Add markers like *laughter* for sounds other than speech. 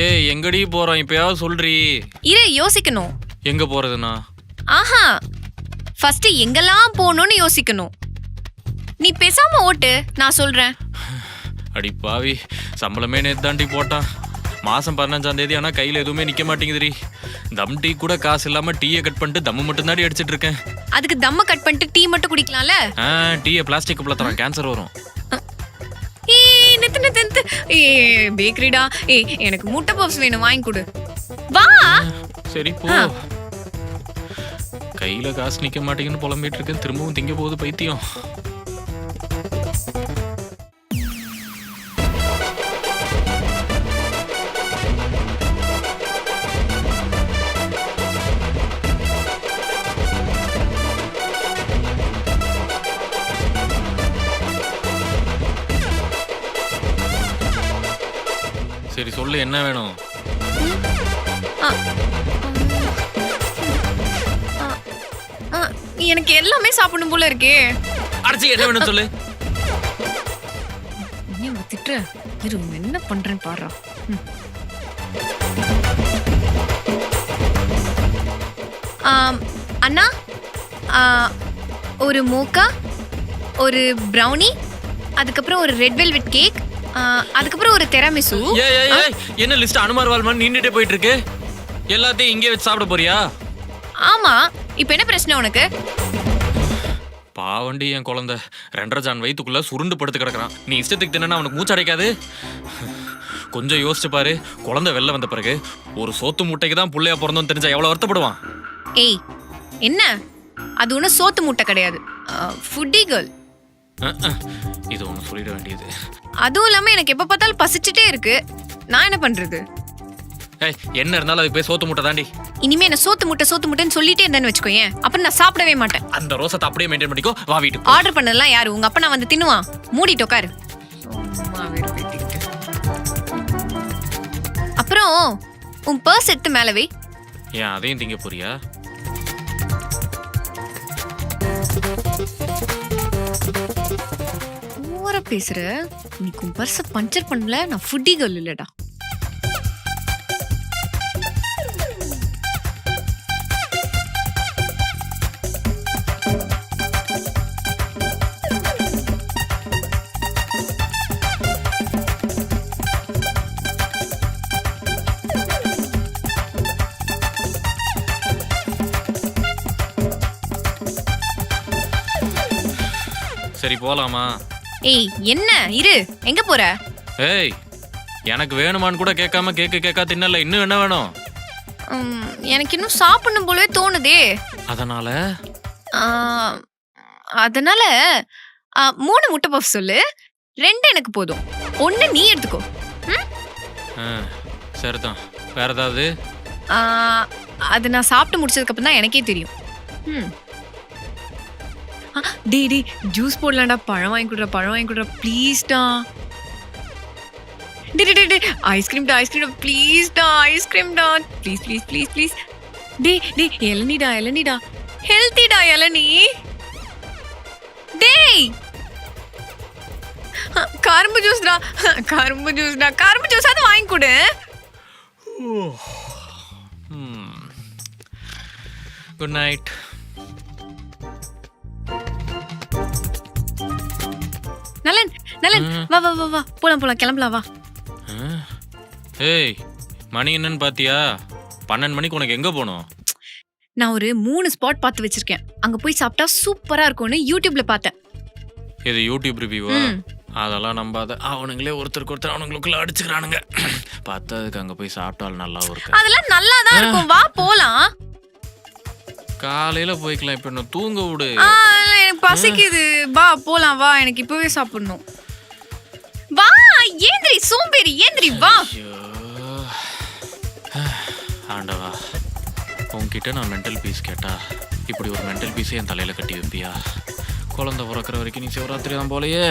ஏய் எங்கடி போறோம்? இப்பயாவது சொல்றி. இரு யோசிக்கணும். எங்க போறதுண்ணா? ஆஹா. ஃபர்ஸ்ட் எங்கெல்லாம் போகணும்னு யோசிக்கணும். நீ பேசாம ஓட்டு நான் சொல்றேன். அடி பாவி சம்பளமே நேத்து தாண்டி போட்டான். மாசம் பதினஞ்சாம் தேதி ஆனா கையில எதுவுமே நிக்க மாட்டேங்குதுடி. தம் டீ கூட காசு இல்லாம டீயை கட் பண்ணிட்டு தம்மு மட்டும் தாண்டி அடிச்சிட்டு இருக்கேன். அதுக்கு தம்ம கட் பண்ணிட்டு டீ மட்டும் குடிக்கலாம்ல? ஆ டீயை பிளாஸ்டிக் கப்ல தரான் கேன்சர் வரும். நித்து நித்து நித்து. ஏய் பேக்கரிடா. ஏய் எனக்கு முட்டை பப்ஸ் வேணும் வாங்கி கொடு. வா! சரி போ. கையில காசு நிக்க மாட்டேங்குன்னு புலம்பிட்டு இருக்கேன். திரும்பவும் திங்க போகுது பைத்தியம். சரி சொல்லு என்ன வேணும்? ஆ, எனக்கு எல்லாமே சாப்பிடணும் போல இருக்கே. அடிச்சு என்ன வேணும் சொல்லு? நீ திட்டுற. இரு என்ன பண்றேன்னு பாரு. அண்ணா ஒரு மோக்கா ஒரு ப்ரௌனி அதுக்கப்புறம் ஒரு ரெட் வெல்வெட் கேக் அதுக்கப்புறம் ஒரு தெராமிசு. ஏய் ஏய் ஏய் என்ன லிஸ்ட் அனுமார் வால்மான் நின்னுட்டே போயிட்டு இருக்கு எல்லாத்தையும் இங்கே வச்சு சாப்பிட போறியா? ஆமா இப்போ என்ன பிரச்சனை உனக்கு? பாவண்டி என் குழந்தை. ரெண்டரை ஜான் வயித்துக்குள்ள சுருண்டு படுத்து கிடக்குறான். நீ இஷ்டத்துக்கு தின்னா அவனுக்கு மூச்சு அடைக்காது? கொஞ்சம் யோசிச்சு பாரு. குழந்தை வெளில வந்த பிறகு ஒரு சோத்து முட்டைக்கு தான் புள்ளையா பிறந்தோம்னு தெரிஞ்சா எவ்வளவு வருத்தப்படுவான்? ஏய் என்ன? அது ஒன்றும் சோத்து மூட்டை கிடையாது. Foodie girl. இது ஒன்று சொல்லிட வேண்டியது. அதுவும் இல்லாம எனக்கு எப்ப பார்த்தாலும் பசிச்சுட்டே இருக்கு. நான் என்ன பண்றது? ஏய் என்ன இருந்தாலும் அது போய் சோத்து முட்டை தாண்டி. இனிமே என்ன சோத்து முட்டை சோத்து முட்டைன்னு சொல்லிட்டே இருந்தேன்னு வச்சுக்கோயேன் அப்புறம் நான் சாப்பிடவே மாட்டேன். அந்த ரோசத்தை அப்படியே மெயின்டைன் பண்ணிக்கோ வா வீட்டுக்கு ஆர்டர் பண்ணதெல்லாம் யாரு? உங்க அப்பா நான் வந்து தின்னுவான் மூடிட்டு உட்காரு. அப்புறம் உன் பர்ஸ் எடுத்து மேல வை. ஏன் அதையும் திங்க போறியா? பேசுற? நீ உன் பர்ஸ பஞ்சர் பண்ணல? நான் ஃபுட்டி கேர்ள் இல்லடா. சரி போலாமா? ஏய் என்ன? இரு. எங்க போற? ஏய் எனக்கு வேணுமான்னு கூட கேட்காம கேக்கு கேட்கா தின்னல. இன்னும் என்ன வேணும்? உம், எனக்கு இன்னும் சாப்பிடணும் போலவே தோணுதே. அதனால? ஆ, அதனால ஆ, மூணு முட்டை பஃப் சொல்லு. ரெண்டு எனக்கு போதும். ஒன்னு நீ எடுத்துக்கோ. ம்? ஆ, சரிதான். வேற ஏதாவது? ஆ, அது நான் சாப்பிட்டு முடிச்சதுக்கு அப்புறம் தான் எனக்கே தெரியும். ம். டே டே ஜூஸ் போடலாம்டா பழம் வாங்கி கொடுற பழம் வாங்கி கொடுற ப்ளீஸ்டா டே டே டே ஐஸ்கிரீம்டா ஐஸ்கிரீம்டா ப்ளீஸ்டா ஐஸ்கிரீம்டா ப்ளீஸ் ப்ளீஸ் ப்ளீஸ் ப்ளீஸ் டே டே இளநீடா இளநீடா ஹெல்த்திடா இளநீ டேய் கரும்பு ஜூஸ்டா கரும்பு ஜூஸ்டா கரும்பு ஜூஸ் அது வாங்கி கொடு குட் நைட் நலன் வா வா வா வா. போலாம் போலாம். கிளம்பலாம் வா. ஏய் மணி என்னன்னு பாத்தியா? பன்னெண்டு மணிக்கு உனக்கு எங்க போகணும்? நான் ஒரு மூணு ஸ்பாட் பார்த்து வச்சிருக்கேன். அங்க போய் சாப்பிட்டா சூப்பரா இருக்கும்னு யூடியூப்ல பார்த்தேன். இது யூடியூப் ரிவ்யூவா. அதெல்லாம் நம்பாத. அவனுங்களே ஒருத்தருக்கு ஒருத்தர் அவனுங்களுக்குள்ள அடிச்சுக்கிறானுங்க. *clears throat* பார்த்ததுக்கு அங்க போய் சாப்பிட்டாலும் நல்லாவும் இருக்கு அதெல்லாம் நல்லா தான் இருக்கும். வா போலாம். காலையில போய்க்கலாம். இப்ப என்ன தூங்க விடு. எனக்கு பசிக்குது. வா போலாம் வா. எனக்கு இப்பவே சாப்பிடணும். வா ஏந்திரி சோம்பேறி ஏந்திரி வா. ஆண்டவா உன்கிட்ட நான் மென்டல் பீஸ் கேட்டா இப்படி ஒரு மென்டல் பீஸை என் தலையில கட்டி வைப்பியா? குழந்தை பிறக்கிற வரைக்கும் நீ சிவராத்திரி தான் போலயே.